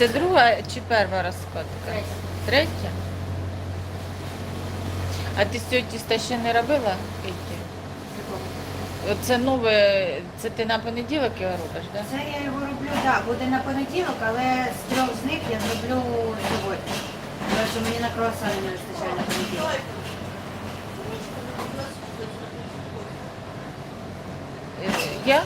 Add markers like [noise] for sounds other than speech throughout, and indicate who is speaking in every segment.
Speaker 1: Це друга чи перша розкладка? Третя? А ти цього тіста ще не робила? Оце нове, це ти на понеділок його робиш, так?
Speaker 2: Це я його роблю, так, буде на понеділок, але з трьох з них я зроблю сьогодні. Тому що мені на круасани не вистачає на понеділок.
Speaker 1: Е, Я?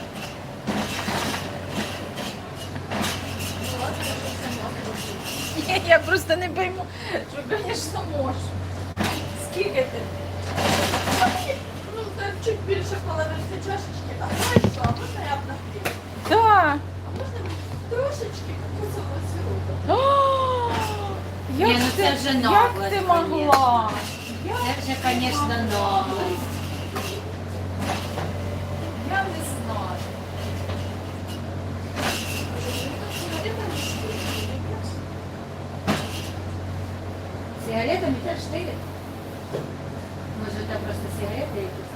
Speaker 1: Я, я просто не пойму, що, звісно, можу. Скільки ти?
Speaker 3: Ну, так чуть більше половинки чашечки. А знаєш що, а можна я б напів?
Speaker 1: Так.
Speaker 3: А можна трошечки кокосового сиропу?
Speaker 1: О,
Speaker 2: Ні,
Speaker 1: Як
Speaker 2: ну
Speaker 1: ти,
Speaker 2: це вже
Speaker 1: як
Speaker 2: наглость,
Speaker 1: ти могла?
Speaker 2: Це вже, звісно, наглость.
Speaker 1: Я не знаю.
Speaker 2: Сигаретами теж штирить? Може, це просто сигарети якісь?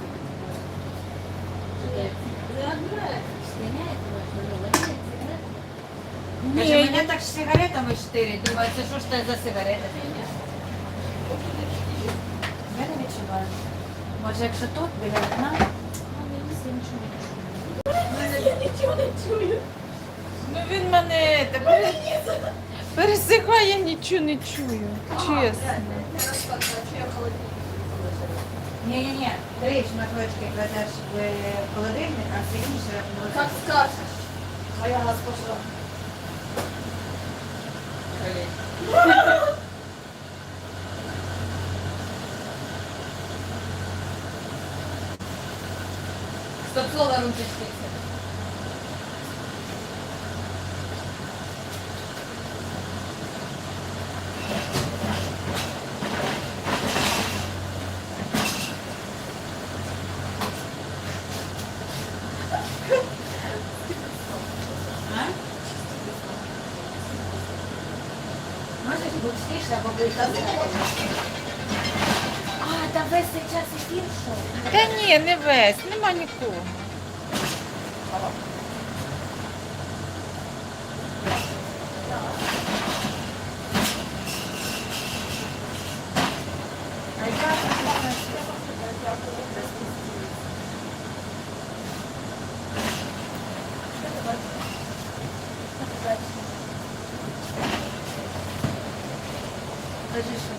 Speaker 2: Каже, мене так сигаретами штирить. Думаю, це що ж це за сигарети? Я не відчуваю. Може, якщо тут біля вікна,
Speaker 3: Я нічого не чую.
Speaker 1: ну він мене тепер пересихає, нічого не чую. Чесно.
Speaker 3: Я.
Speaker 2: Ні-ні-ні, три шматочки кладеш в холодильник, а все інше в
Speaker 3: Как скажешь, моя госпожа.
Speaker 2: Стоп, слово ручечки. А, та весь цей час і пішов.
Speaker 1: Та ні, не весь, нема нікого.
Speaker 2: А я Кажи, що?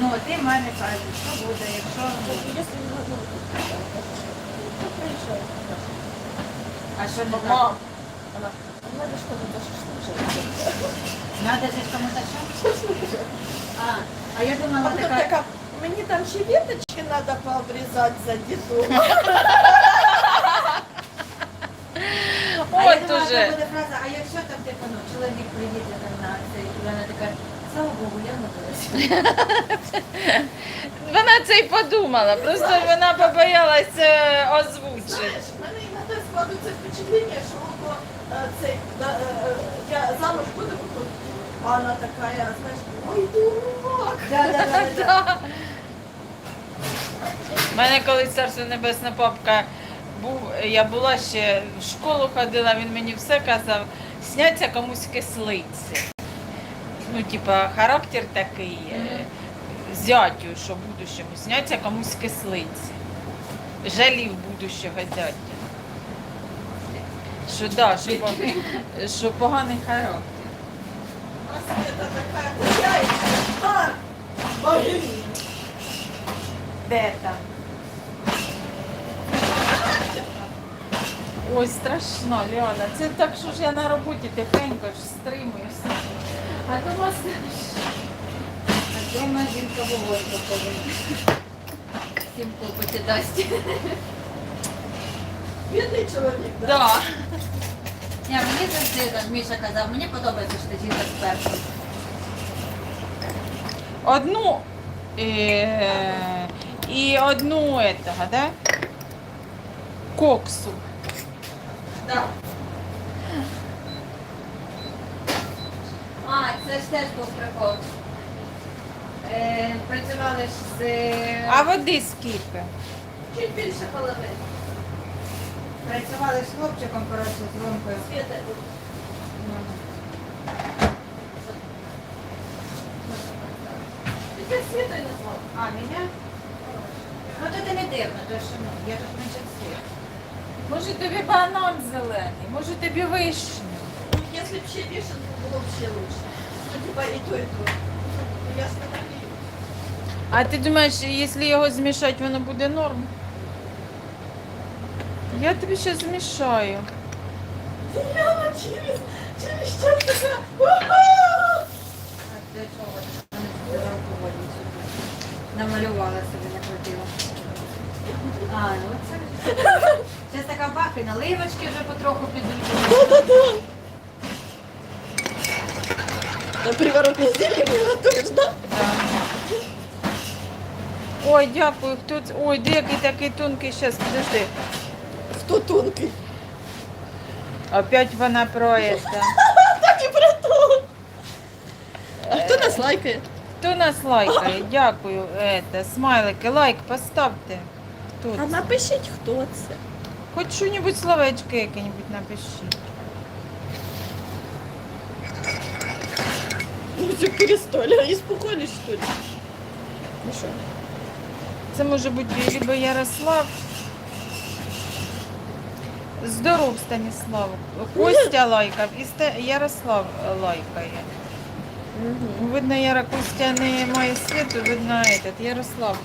Speaker 2: Ну, ти мене кажеш, що буде, якщо... А що не так?
Speaker 3: Мам, она, надо что-то даже слушать.
Speaker 2: Надо же кому-то що? А, а я думала,
Speaker 3: потом
Speaker 2: така...
Speaker 3: така, мені там ще веточки надо пообрізати за діду.
Speaker 2: А я
Speaker 1: От
Speaker 2: думала, це
Speaker 1: уже.
Speaker 2: фраза, а якщо там типу, ну, чоловік приїде там на це, і вона така, слава Богу, я готуюся.
Speaker 1: Вона це й подумала, просто вона побоялася озвучити.
Speaker 3: В складається впечатлення, що ого, е, цей, да, е, е, я замуж буду виходити, а вона така, я, знаєш, ой, дурак.
Speaker 2: Да, да, да, да. [laughs]
Speaker 1: У мене колись царство небесна папка був, я була ще в школу ходила, він мені все казав, сняться комусь кислиці. Ну, типа, характер такий, зятю, що будущому, сняться комусь кислиці. Жалів будущого зятя. Що, да, що, по- що поганий характер.
Speaker 3: Это такая хозяйка. А.
Speaker 1: Де там? Ой, страшно, Ліана. Це так, що ж я на роботі тихенько ж стримуюся. А до вас
Speaker 2: А дома жінка вогонь повинна. Всім купити дасть.
Speaker 3: Бедный человек, да?
Speaker 1: да.
Speaker 2: Ні, мені завжди, як Міша казав, мені подобається, що ти жінка спершу.
Speaker 1: одну е, і одну этого, да? Коксу.
Speaker 3: Да.
Speaker 2: А, це ж теж був прикол. Е, працювали ж з... е,
Speaker 1: А води скільки?
Speaker 3: Чуть більше половини.
Speaker 2: Працювали з хлопчиком, коротше, з Ромкою.
Speaker 3: Ти тебе Светой назвал?
Speaker 2: А, мене? Ну то ти не дивно, то що ну, я тут менше всіх.
Speaker 1: Може тобі банан зелений, може тобі вишню.
Speaker 3: Ну, Если бы еще вишенку было вообще лучше. Ну, типа и то, и то. Ну, я смотрю.
Speaker 1: А ти думаєш, якщо його змішати, воно буде норм? Я тобі ще змішаю.
Speaker 3: Прямо через, через час такая.
Speaker 2: А для чого? Намалювала собі, накрутила. А, ну це. Зараз така баха, наливочки вже потроху підуть.
Speaker 3: На приворотное зелье не готовишь, да?
Speaker 1: Ой, дякую. Хто це? Ой, де який такий тонкий щас, подожди.
Speaker 3: Кто тонкий?
Speaker 1: Опять вона про это. [laughs]
Speaker 3: Так и про то. А кто нас лайкает?
Speaker 1: Хто нас лайкає? [laughs] Дякую. Это, смайлики, лайк поставте. Хто
Speaker 3: А
Speaker 1: це?
Speaker 3: напишіть, хто це.
Speaker 1: Хоч що-небудь словечко яке-небудь напишіть.
Speaker 3: Ну, все перестали, испугались, что ли? Ну что?
Speaker 1: Це може бути либо Ярослав. Здоров, Станіслав. Костя лайкав і Ста- Ярослав лайкає. Видно, Яра Костя не має світу, видно этот, Ярослав.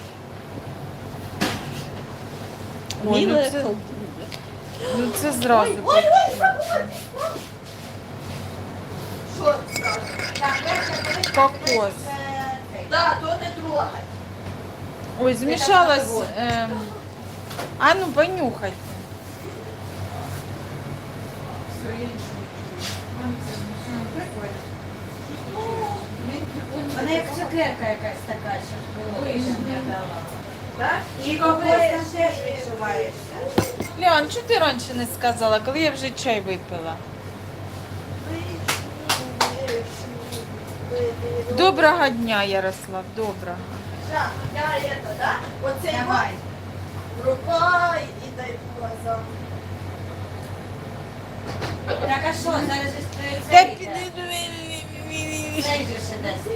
Speaker 1: Ой, ну це, ну це зразу. Кокос.
Speaker 3: Да, то не трогай.
Speaker 1: Ой, змішалась. ем, а ну понюхайте.
Speaker 2: Вона як цукерка якась така, що.
Speaker 3: Так?
Speaker 2: І теж відчуваєшся.
Speaker 1: Ліан, чого ти раніше не сказала, коли я вже чай випила? Доброго дня, Ярослав, доброго.
Speaker 3: Ща, я это, да? Оце
Speaker 2: Давай.
Speaker 3: рука і дай по глазам.
Speaker 2: Так, а що, зараз же
Speaker 1: Та
Speaker 2: це
Speaker 1: піди-
Speaker 2: Цей же ще десь.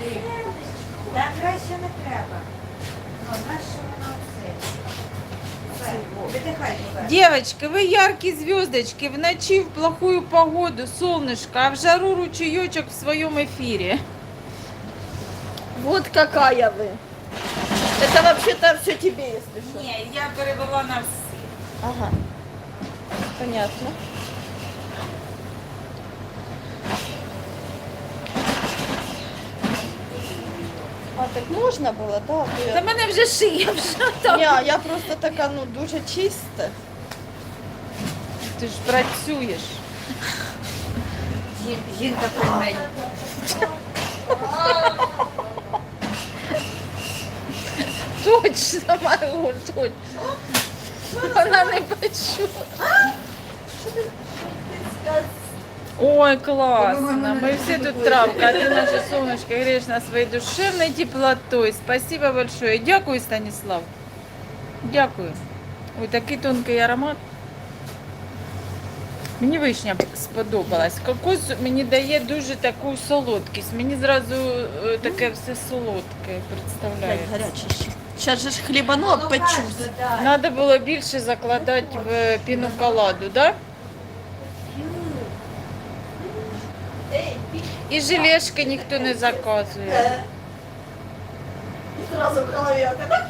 Speaker 2: Так краще не треба. Ну, знаєш, що воно це? Все, Видихай, Ліка.
Speaker 1: Девочки, вы яркие звездочки, в ночи в плохую погоду, солнышко, а в жару ручеечек в своем эфире.
Speaker 3: Вот какая вы. Это вообще-то все тебе, если что.
Speaker 1: Ні, я перевела на всі.
Speaker 3: Ага. Понятно. А так можна було, так?
Speaker 1: Та мене вже шия вже там.
Speaker 3: Ні, я просто така, ну, дуже чиста.
Speaker 1: Ти ж працюєш.
Speaker 2: Жін- Жінка при мені.
Speaker 1: Точно, Марго, точно. Вона не почула. Ой, классно. Мы все тут травка, а ты наше солнышко греешь нас своей душевной теплотой. Спасибо большое. Дякую, Станислав. Дякую. Ой, такий тонкий аромат. Мені вишня сподобалась. Кокос мені дає дуже таку солодкість. Мені зразу е, таке все солодке представляється.
Speaker 3: гаряче ще. Зараз же ж хлібану
Speaker 2: Ну,
Speaker 3: обпечусь.
Speaker 2: кажуть, да.
Speaker 1: Надо було більше закладати в піну коладу, да? І желешки ніхто не заказує.
Speaker 3: Е. І зразу в голові. отак.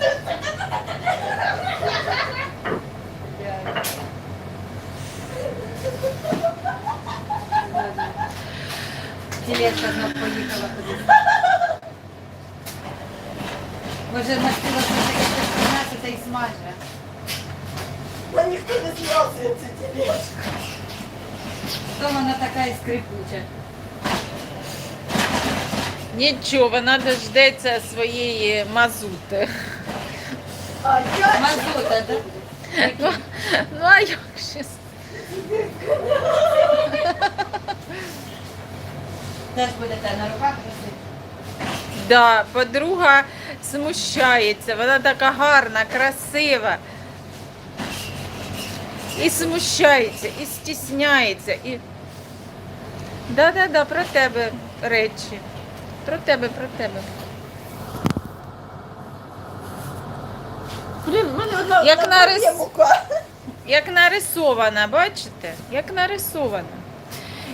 Speaker 2: Тележка знов поїхала кудись. Може, настила все-таки щось принесе та й смаже.
Speaker 3: Та ніхто не зв'язує цю тележку.
Speaker 2: То вона така і скрипуча.
Speaker 1: Нічого, вона дождеться своєї мазути.
Speaker 3: А я
Speaker 2: Мазута, да?
Speaker 1: Ну, ну а як ще?
Speaker 2: Теж будете на руках носити.
Speaker 1: Да, подруга смущається, вона така гарна, красива. І смущається, і стісняється, і. Да-да-да, про тебе речі. Про тебе, про тебе.
Speaker 3: Блін, в мене одна
Speaker 1: Як
Speaker 3: одна
Speaker 1: нарис-
Speaker 3: є мука.
Speaker 1: Як нарисована, бачите? Як нарисована.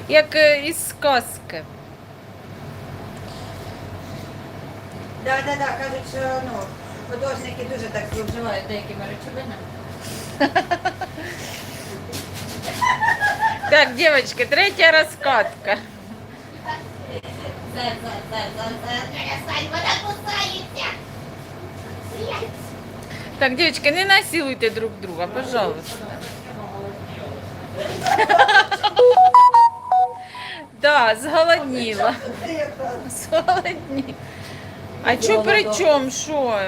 Speaker 1: Як е, із сказки.
Speaker 2: Да, да, да, кажуть, що ну, художники дуже так зловживають деякими речовинами.
Speaker 1: Так, дівчатки, третя розкатка. Так, дівчатки, не насилуйте друг друга, пожалуйста. Да, зголодніла. Зголодніла. А чо при чому? Що?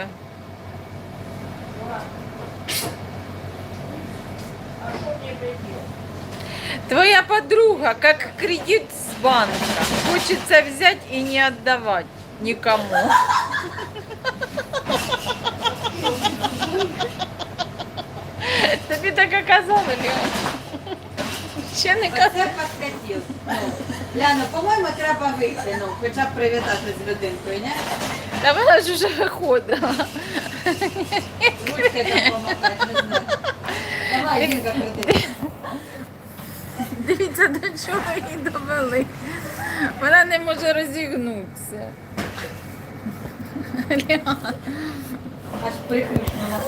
Speaker 1: Твоя подруга, как кредит с банка. Хочется взять и не отдавать никому. Тобі так оказали, Леон? Ще не казали.
Speaker 2: Оце подкатів. Ну, Ляно, по-моєму, треба вийти, ну, хоча б привітати з людинкою, не?
Speaker 1: Та вона ж вже виходила.
Speaker 2: Ручки допомагати, не знаю. Давай, Лінка, крути.
Speaker 1: Дивіться, до чого її довели. Вона не може розігнутися.
Speaker 2: Аж прикрикнула.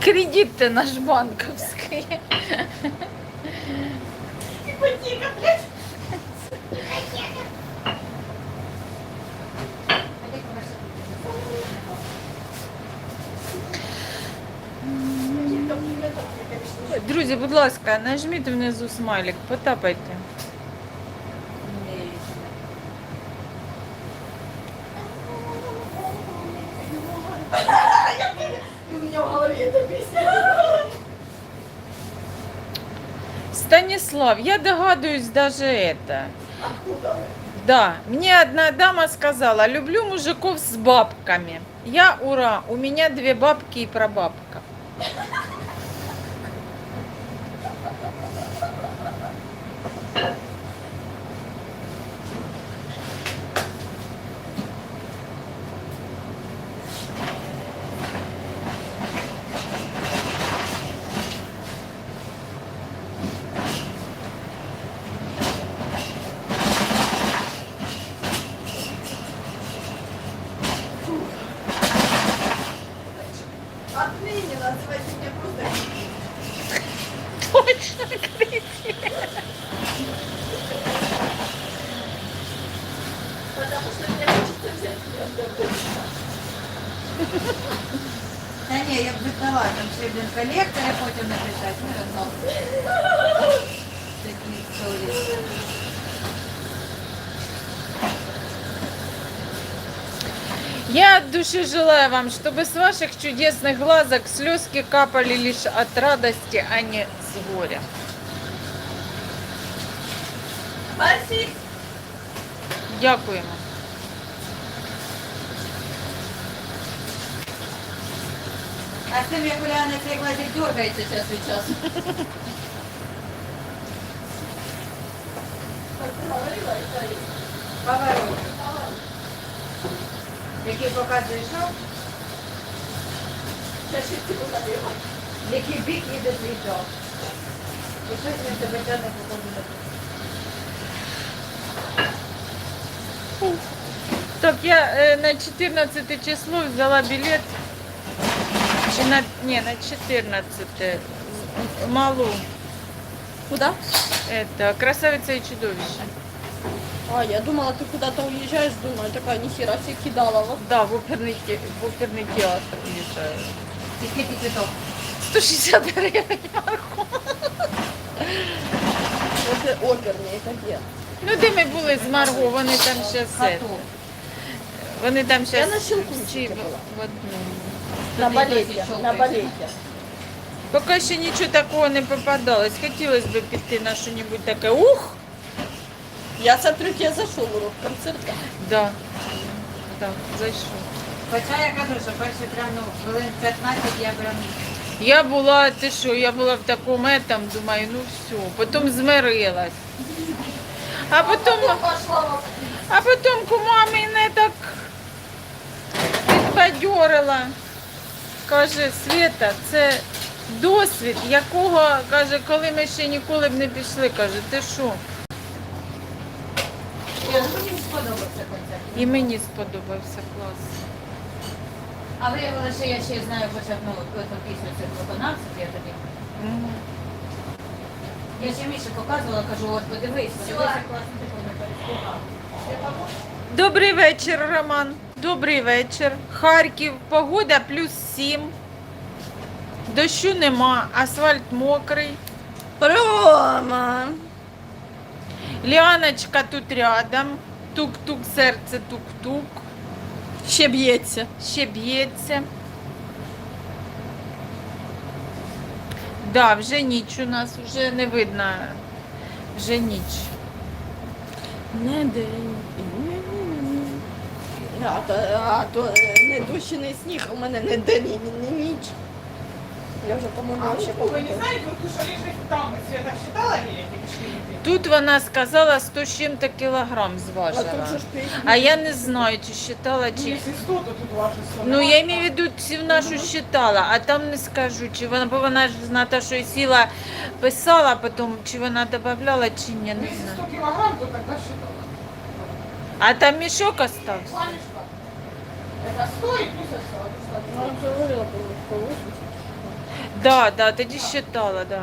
Speaker 1: Кредит-то наш банковский.
Speaker 3: Іпотека, блядь.
Speaker 1: Друзі, будь ласка, нажміть внизу смайлик, потапайте.
Speaker 2: Ні.
Speaker 3: У меня в голове эта песня.
Speaker 1: Станислав, я догадываюсь даже это.
Speaker 3: Откуда?
Speaker 1: Да, мне одна дама сказала, люблю мужиков с бабками. Я ура, у меня две бабки и прабабка.
Speaker 2: там ще, блін, колектори потім написати, ну, разом. Такі історії.
Speaker 1: Я от души желаю вам, чтобы с ваших чудесных глазок слезки капали лишь от радости, а не с горя.
Speaker 3: Спасибо.
Speaker 1: Дякуємо.
Speaker 2: А з тим, як Уляна цей глазик дергається час від часу.
Speaker 3: Так ти говорила, і та й-
Speaker 2: Поворот. Який показує, що?
Speaker 3: Я ще цього наліво.
Speaker 2: Який бік їде світло. І щось він тебе тягне по ходу.
Speaker 1: Так, я е, на 14 число взяла білет. Чи на, ні, на 14 з- малу.
Speaker 3: Куда?
Speaker 1: Это, красавиця і чудовище.
Speaker 3: А, я думала, ты куда-то уезжаешь, думаю, такая нихера себе кидала. Вот.
Speaker 1: Да, в оперний, те- в оперний театр їжджаю.
Speaker 2: І скільки цвіток?
Speaker 1: 160 гривень.
Speaker 3: Это оперные, это где?
Speaker 1: Ну, де ми були з Марго, вони там ще все.
Speaker 2: Хату.
Speaker 1: Вони там ще
Speaker 3: Я на Щелкунчике була.
Speaker 1: в одному.
Speaker 3: На
Speaker 2: Туди
Speaker 3: на балете.
Speaker 1: Поки ще нічого такого не попадалось. Хотілося б піти на щось таке. Ух!
Speaker 3: Я смотрю, тебе зашел урок концерта.
Speaker 1: Да. Да, зайшов.
Speaker 2: Хоча я кажу, що перші прям ну, хвилин 15 я прям
Speaker 1: Я була, ти що, я була в такому етам, думаю, ну все, потім змирилась. А потім, а потім кума мене так підбадьорила. Каже, Света, це досвід, якого, каже, коли ми ще ніколи б не пішли, каже, ти що?
Speaker 2: Мені сподобався концерт.
Speaker 1: І мені сподобався клас.
Speaker 2: А виявилося, що я ще знаю хоча б ну, пісню цих виконавців, я тоді.
Speaker 1: Мгм.
Speaker 2: Я ще Міші показувала, кажу, от подивись, як класно.
Speaker 1: Добрий вечір, Роман. Добрий вечір. Харків, погода плюс 7. Дощу нема, асфальт мокрий.
Speaker 3: Рома!
Speaker 1: Ліаночка тут рядом. Тук-тук, серце, тук-тук.
Speaker 3: Ще б'ється.
Speaker 1: Ще б'ється. Да, вже ніч у нас, вже не видно. Вже ніч.
Speaker 3: Не день. А то, а то е, не і не сніг, у мене не день і не ніч. Я вже, по-моєму, ще
Speaker 4: Вы не
Speaker 3: помню.
Speaker 4: знаете, вот что лежит там, Света считала билетики?
Speaker 1: Тут вона сказала 100 з чим-то кілограм
Speaker 3: А
Speaker 1: зважила.
Speaker 3: тут же ж п'ять.
Speaker 1: А я не знаю, чи считала,
Speaker 4: Ну,
Speaker 1: чи
Speaker 4: если 100, то тут ваши 100.
Speaker 1: Ну, я имею в виду, в нашу считала, а там не скажу, чи вона, бо вона ж з Наташою сіла, писала потім, чи вона додавала, чи ні,
Speaker 4: Ну,
Speaker 1: не
Speaker 4: если
Speaker 1: знаю.
Speaker 4: 100 килограмм, то тогда считала.
Speaker 1: А там мішок остався.
Speaker 4: Планишка. Это 100 и плюс осталось.
Speaker 3: Ну, по по 80.
Speaker 1: Да, да, тоді считала, да.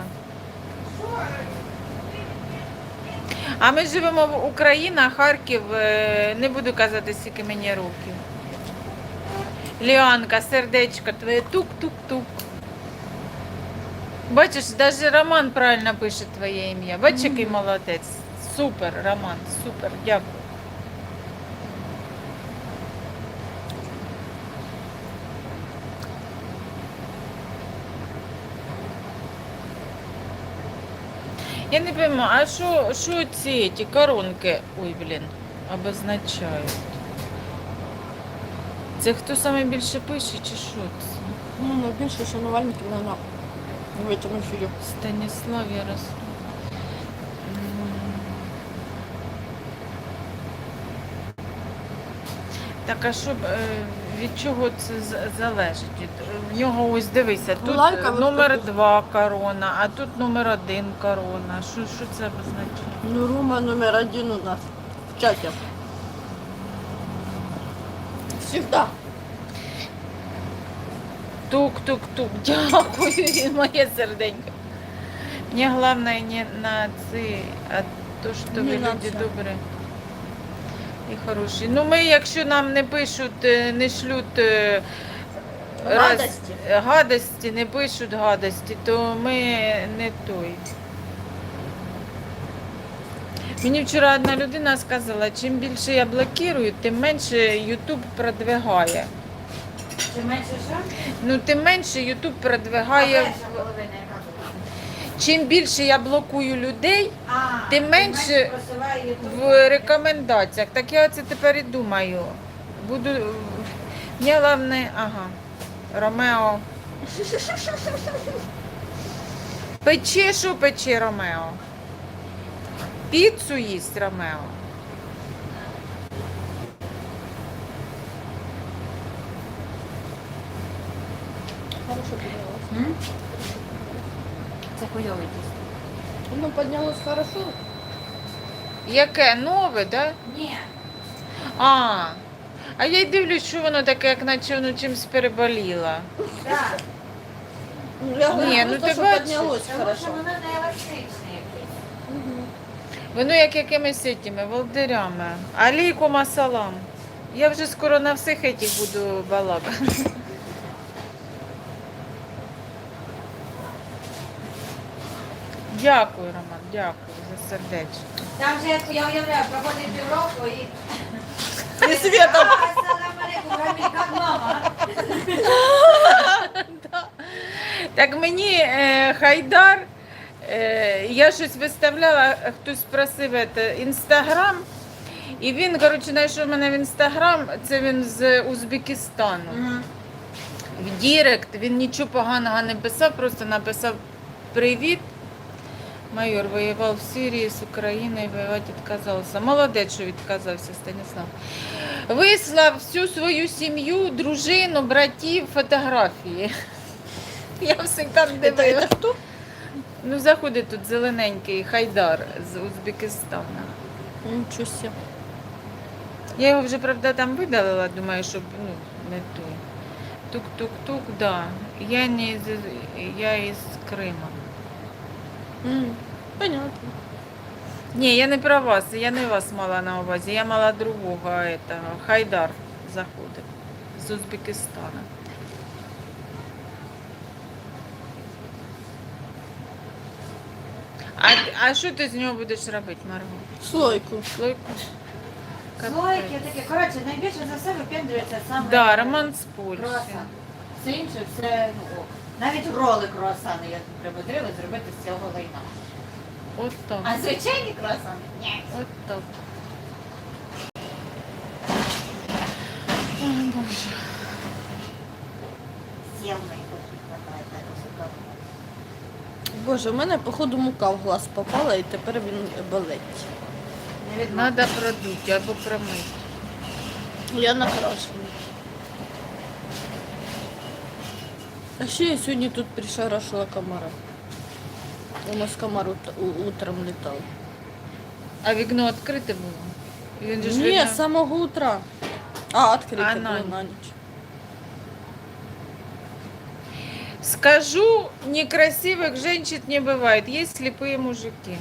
Speaker 1: А ми живемо в Україні, Харків, е, не буду казати, скільки мені років. Ліанка, сердечко твоє тук-тук-тук. Бачиш, навіть Роман правильно пише твоє ім'я. Бачиш, який молодець. Супер, Роман, супер, дякую. Я не пойму, а що, що ці ці коронки, ой, блін, обозначають? Це хто саме більше пише, чи що це?
Speaker 3: Ну, найбільше шанувальників, на в цьому ефірі.
Speaker 1: Станіслав Ярослав. М. Так, а що е, від чого це з- залежить? Від- В нього ось дивися, тут
Speaker 3: Лайка
Speaker 1: е, номер два корона, а тут номер один корона. Що, що це означає?
Speaker 3: Ну, Рома номер один у нас в чаті. Всегда.
Speaker 1: Тук-тук-тук. Дякую, [laughs] моє серденько. Мені головне не на це, а то, що
Speaker 3: Не
Speaker 1: ви
Speaker 3: на
Speaker 1: люди
Speaker 3: це.
Speaker 1: добрі і хороші. Ну, ми, якщо нам не пишуть, е, не шлють е, раз-
Speaker 3: Гадості.
Speaker 1: гадості, не пишуть гадості, то ми не той. Мені вчора одна людина сказала, чим більше я блокирую, тим менше YouTube продвигає.
Speaker 2: Чи менше що?
Speaker 1: Ну, тим менше YouTube
Speaker 2: А
Speaker 1: продвигає.
Speaker 2: перша половина яка?
Speaker 1: Чим більше я блокую людей
Speaker 2: А,
Speaker 1: Тим менше
Speaker 2: просуває
Speaker 1: в рекомендаціях, так я це тепер і думаю. Буду. Мені головне, ага, Ромео [laughs] Пече, що пече Ромео? Піцу їсть Ромео.
Speaker 4: Хорошо.
Speaker 2: М? Це хуйовий тісто.
Speaker 4: Ну, поднялось хорошо.
Speaker 1: Яке нове, да?
Speaker 2: Ні.
Speaker 1: А. А я й дивлюсь, що воно таке, як наче воно чимось переболіло.
Speaker 2: Так.
Speaker 4: Ну, я говорю,
Speaker 1: Не, ну
Speaker 4: просто,
Speaker 1: ти
Speaker 4: что
Speaker 1: бачиш.
Speaker 4: поднялось
Speaker 2: Тому
Speaker 4: хорошо.
Speaker 2: що воно не еластичне якесь.
Speaker 1: Воно як якимись цими волдирями. Алейкум асалам. Я вже скоро на всіх этих буду балакати. Дякую, Роман, дякую за сердечко.
Speaker 2: Там же, я уявляю, проходить півроку і... Алейкум, как мама? [laughs]
Speaker 1: Так мені е, Хайдар, е, я щось виставляла, хтось просив це, інстаграм. І він, коротше, знайшов мене в інстаграм, це він з Узбекистану. В Дірект він нічого поганого не писав, просто написав Привіт. Майор воював в Сирії з Україною, воювати відказався. Молодець, що відказався Станіслав. Вислав всю свою сім'ю, дружину, братів, фотографії. [laughs] Я все там дивилася. Ну, заходить тут зелененький Хайдар з Узбекистану.
Speaker 4: Ничего себе.
Speaker 1: Я його вже, правда, там видалила, думаю, щоб ну, не той. Тук-тук-тук, да. Я не з я із Крима.
Speaker 4: М, Понятно.
Speaker 1: Ні, я не про вас, я не вас мала на увазі, я мала другого этого. Хайдар заходив з Узбекистана. А, а що ти з нього будеш робити, Марго?
Speaker 4: Слойку.
Speaker 1: Слойку?
Speaker 2: Слойки такі. Коротше, найбільше за все випендрюється саме
Speaker 1: Да, Роман з Польщі.
Speaker 2: круасан. Все інше, все, ну, ок. Навіть роли круасани я примудрила зробити з цього лайна.
Speaker 1: От так.
Speaker 2: А звичайні круасани? Ні.
Speaker 1: От так. Ой, Боже.
Speaker 2: Сіл на.
Speaker 4: Боже, у мене, походу, мука в глаз попала і тепер він болить.
Speaker 1: Надо продуть або промити.
Speaker 4: Я накрашена. А ще я сьогодні тут пришарашила комара. У нас комар ут- у- утром літав.
Speaker 1: А вікно відкрите було? Він же ж
Speaker 4: Ні,
Speaker 1: видно-
Speaker 4: з самого утра. А, відкрите
Speaker 1: А,
Speaker 4: було
Speaker 1: на ніч.
Speaker 4: на ніч.
Speaker 1: Скажу, некрасивых женщин не бывает, есть слепые мужики.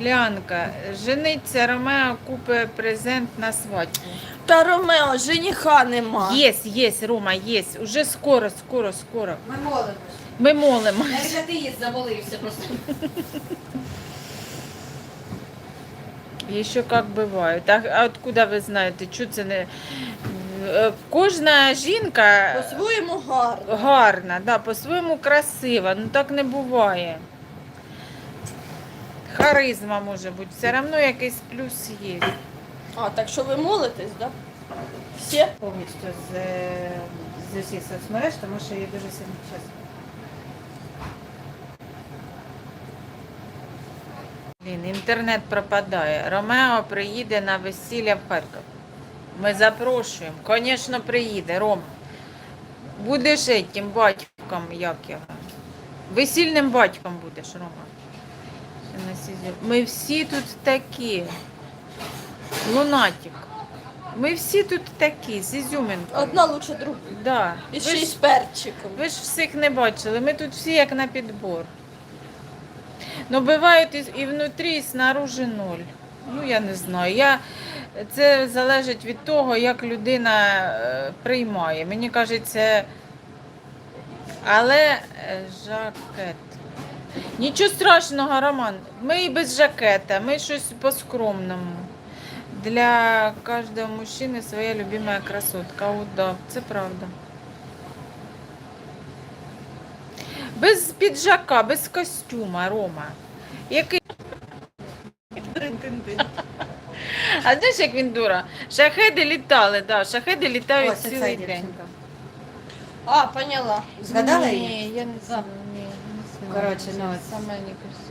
Speaker 1: Лянка, жениться Ромео купе презент на свадьбу.
Speaker 4: Та Ромео, жениха нема.
Speaker 1: Есть, есть, Рома, есть. Уже скоро, скоро, скоро.
Speaker 2: Ми молимось.
Speaker 1: Ми молимо.
Speaker 2: Навіть атеїст замолився просто.
Speaker 1: Еще как бывает. А, а откуда ви знаєте? Чого це не... Е, Кожна жінка
Speaker 4: По-своєму гарно.
Speaker 1: гарна, да, по-своєму красива. Ну так не буває. Харизма може бути. Все одно якийсь плюс є.
Speaker 4: А, так що ви молитесь, да? Всі?
Speaker 2: Повністю з, з усіх соцмереж, тому що є дуже сильно час.
Speaker 1: Блін, інтернет пропадає. Ромео приїде на весілля в Харків. Ми запрошуємо. Звісно, приїде, Рома. Будеш этим батьком, як його. Весільним батьком будеш, Рома. Ми всі тут такі. Лунатик. Ми всі тут такі, з ізюминкою.
Speaker 4: Одна лучше другої.
Speaker 1: Да.
Speaker 4: І ще й з перчиком.
Speaker 1: ви ж всіх не бачили, ми тут всі як на підбор. Ну, бувають і, і внутрі, і снаружи ноль. Ну, я не знаю. Я, це залежить від того, як людина е, приймає. Мені кажеться, але е, жакет. Нічого страшного, Роман. Ми і без жакета, ми щось по-скромному. Для кожного мужчини своя любима красотка. От, да, це правда. Без піджака, без костюма, Рома. Який... А знаєш, як він дура? Шахеди літали, да, шахеди літають
Speaker 2: Ось
Speaker 1: цілий день.
Speaker 2: дівчинка.
Speaker 1: А, поняла.
Speaker 2: Згадала
Speaker 1: Ні,
Speaker 2: її?
Speaker 1: я не знаю. Ні, не знаю.
Speaker 2: Коротше, ну, от
Speaker 1: Саме не красиво.